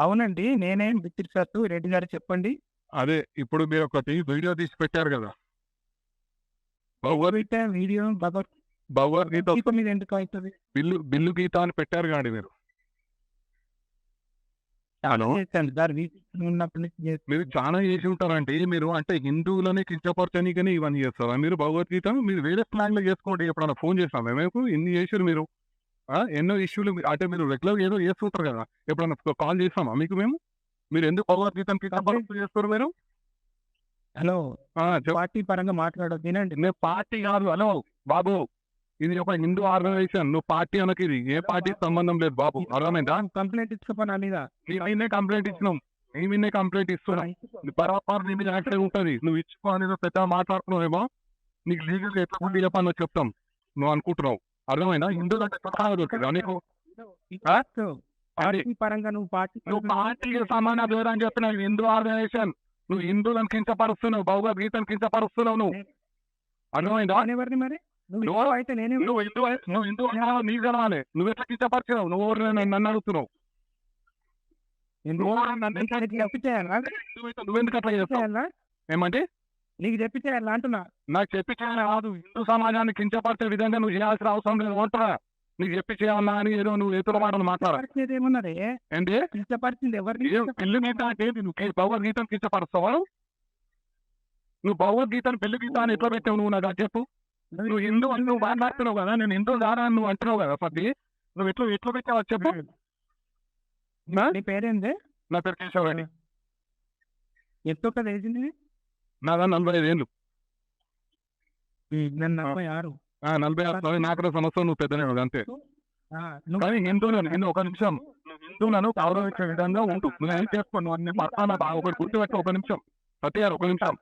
అవునండి. నేనే సార్ రెడ్డి గారు చెప్పండి. అదే ఇప్పుడు మీరు ఒకటి వీడియో తీసి పెట్టారు కదా. భగవద్ వీడియో భగవద్గీత మీద ఎందుకు అవుతుంది? బిల్లు బిల్లు గీత అని పెట్టారు కాండి మీరు. హలో. మీరు చాలా చేసి ఉంటారంటే మీరు అంటే హిందువులని కించపరచనీకని ఇవన్నీ చేస్తారా? మీరు భగవద్గీత మీరు వేరే ప్లాన్లో చేసుకోండి. ఎప్పుడన్నా ఫోన్ చేస్తాం మేము ఇన్ని చేసారు మీరు. ఎన్నో ఇష్యూలు మీ- అంటే మీరు రెగ్యులర్ ఏదో చేస్తుంటారు కదా? ఎప్పుడన్నా కాల్ చేస్తామా మీకు మేము? మీరు ఎందుకు భగవద్గీతను కించపరుస్తూ చేస్తారు మీరు? హలో పార్టీ పరంగా మాట్లాడదు వినండి. నేను పార్టీ కాదు హలో బాబు. ఇది ఒక హిందూ ఆర్గనైజేషన్ నువ్వు పార్టీ అనకి ఇది. ఏ పార్టీ సంబంధం లేదు బాబు. అర్థమైందా? కంప్లైంట్ ఇచ్చుకోపని నా మీద. నీ అయినే కంప్లైంట్ ఇచ్చినాం. నీ మీదే కంప్లైంట్ ఇస్తున్నాం. బరాబర్ నీ మీద యాక్టివ్ ఉంటుంది. నువ్వు ఇచ్చుకో అనేది పెద్ద మాట్లాడుతున్నావేమో నీకు లీగల్ ఎట్లా బుద్ధి చెప్పాలో చెప్తాం. నువ్వు అనుకుంటున్నావు. దొరికిందా నీకు పార్టీ పరంగా నువ్వు పార్టీ నువ్వు పార్టీకి సమాన పేరు అని చెప్పిన హిందూ ఆర్గనైజేషన్. నువ్వు హిందువులను కించపరుస్తున్నావు. భగవద్గీతను కించపరుస్తున్నావు నువ్వు. అర్థమైందా? ఎవరిని మరి? నువ్వు అయితే నేనే నువ్వు హిందూ నువ్వు హిందూ నీకు తెలవాలి నువ్వు ఎట్లా కించపరిచినావు? నువ్వు ఎవరు నన్ను అడుగుతున్నావు? ఎందుకు? నువ్వు నువ్వెందుకు అట్లా చేస్తావు? ఏమంటే నీకు చెప్పి చేయాలా అంటున్నా. నాకు చెప్పి కాదు హిందూ సమాజాన్ని కించపరిచే విధంగా నువ్వు చేయాల్సిన అవసరం లేదు. అంటున్నా నీకు చెప్పి చేయాలన్నా అని ఏదో నువ్వు ఎదురు మాటలు మాట్లాడ పరిస్థితి ఏమున్నది? ఏంటి? ఇష్టపరిచింది ఎవరిని ఏం పెళ్ళి గీత అంటే ఏంటి? నువ్వు భగవద్గీతను కించపరుస్తావా? నువ్వు భగవద్గీతను పెళ్ళి గీత అని ఎట్లా పెట్టావు నువ్వు నాకు చెప్పు. నువ్వు హిందూ అని నువ్వు మాట్లాడుతున్నావు కదా. నేను హిందూ దారా అని నువ్వు అంటున్నావు కదా పది నువ్వు ఎట్లా ఎట్లా పెట్టావు చెప్పు. నా? పేరేంది? నా పేరు కేశవరెడ్డి. ఎంత ఒక వేసింది నాదా నలభై ఐదు ఏళ్ళు. నేను నలభై ఆరు. ఆ, నలభై ఆరు నాకు సంవత్సరం నువ్వు పెద్దనే అంతే. కానీ హిందువులను హిందూ ఒక నిమిషం నువ్వు హిందువులను గౌరవించే విధంగా నువ్వు ఏం చేసుకో నువ్వు అన్ని పడతానా ఒకటి గుర్తుపెట్టు ఒక నిమిషం. సత్యారు ఒక నిమిషం.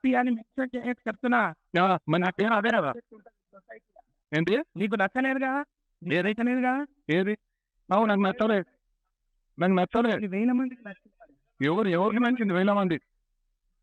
చెప్తున్నా. యా, మరి నా పేరు అదే కదా. ఏంటి? నీకు నచ్చలేదు కదా ఏది? నచ్చలేదు నాకు నచ్చలే నాకు నచ్చలే ఇది వేల నచ్చింది. ఎవరు ఎవరికి నచ్చింది వేల మంది.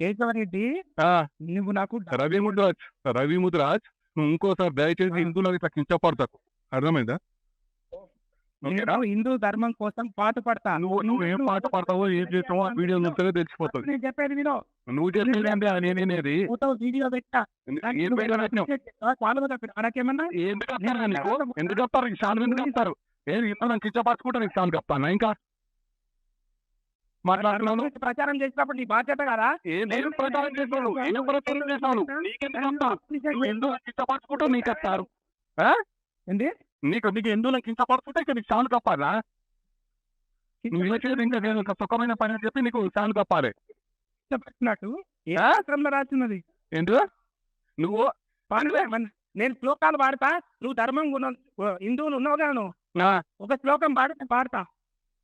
కేశవరెడ్డి నువ్వు నాకు రవి ముద్రాజ్ రవి ముద్రాజ్ నువ్వు ఇంకోసారి దయచేసి హిందువులకు ఇట్లా కించపడతాకు అర్థమైందా? నేను హిందూ ధర్మం కోసం పాట పడతా. నువ్వు నువ్వు ఏం పాట పడతావో ఏం చేస్తావో ఆ వీడియో చూస్తే తెలిసిపోతుంది. నేను చెప్పేది వినో. నువ్వు చెప్పేది నేనేది వీడియో పెట్టా. ఏం మనకేమన్నా ఎందుకు వస్తారు ఈ శాలు ఎందుకు వస్తారు ఏది ఇంత కించపరచుకుంటా నీకు శాలు చెప్తాను ఇంకా? ప్రచారం చేసినప్పుడు నీ బాధ్యత కదా? నేను ప్రచారం నీకెందుకు నువ్వు ఎందుకు కించపరచుకుంటా నీకు వస్తారు ఏంటి నీకు నీకు ఎందుకు కించపరచుకుంటే ఇక నీకు శాలు కప్పాలా? నువ్వు ఇంకా నేను సుఖమైన పని అని చెప్పి నీకు శాలు కప్పాలి. చెప్పినట్టు ఏ ఆ? శాస్త్రంలో రాసినది ఏంటి నువ్వు? నేను శ్లోకాలు పాడతా? నువ్వు ధర్మం హిందువులు ఉన్నావు కదా నువ్వు? నా ఒక శ్లోకం పాడితే పాడతా.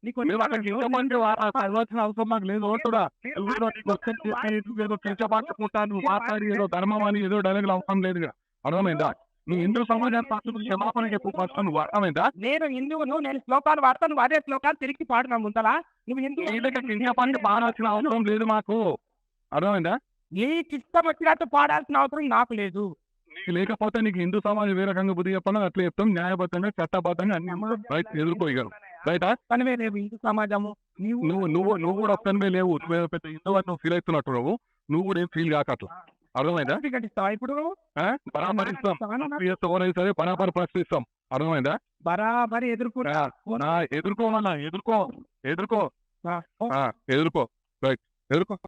అవసరం లేదు. ఏదో మాట్లాడి ధర్మం అని ఏదో డైలాగులు అవసరం లేదు. అర్థమైందా? నువ్వు హిందూ సమాజానికి పక్కన క్షమాపణ చెప్పు ఫస్ట్ నువ్వు. అర్థమైందా? నేను హిందువును నేను శ్లోకాలు పాడతా నువ్వు అదే శ్లోకాలు తిరిగి పాడినా ముందలా? నువ్వు హిందూ కించపరిచి పాడాల్సిన అవసరం లేదు మాకు. అర్థమైందా? నీకు ఇష్టం వచ్చినట్టు పాడాల్సిన అవసరం నాకు లేదు. నీకు లేకపోతే నీకు హిందూ సమాజం ఏ రకంగా బుద్ధి చెప్పాలో అట్లా చెప్తాం. న్యాయబద్ధంగా చట్టబద్ధంగా అన్ని ఎదుర్కోగలరు రైటా పనివే రేపు హిందూ సమాజము నీవు నువ్వు నువ్వు నువ్వు కూడా ఒక్కనివే లేవు. నువ్వు పెద్ద హిందూ నువ్వు ఫీల్ అవుతున్నట్టు నువ్వు నువ్వు కూడా ఏం ఫీల్ కాక అట్లా అర్థమైందా సర్టిఫికెట్ ఇస్తావా ఇప్పుడు ఎవరైనా సరే బరాబర్ ప్రశ్నిస్తాం అర్థమైందా? బరాబరి నా ఎదుర్కోవాలన్నా ఎదుర్కో ఎదుర్కో. ఎదుర్కో. రైట్ ఎదుర్కో.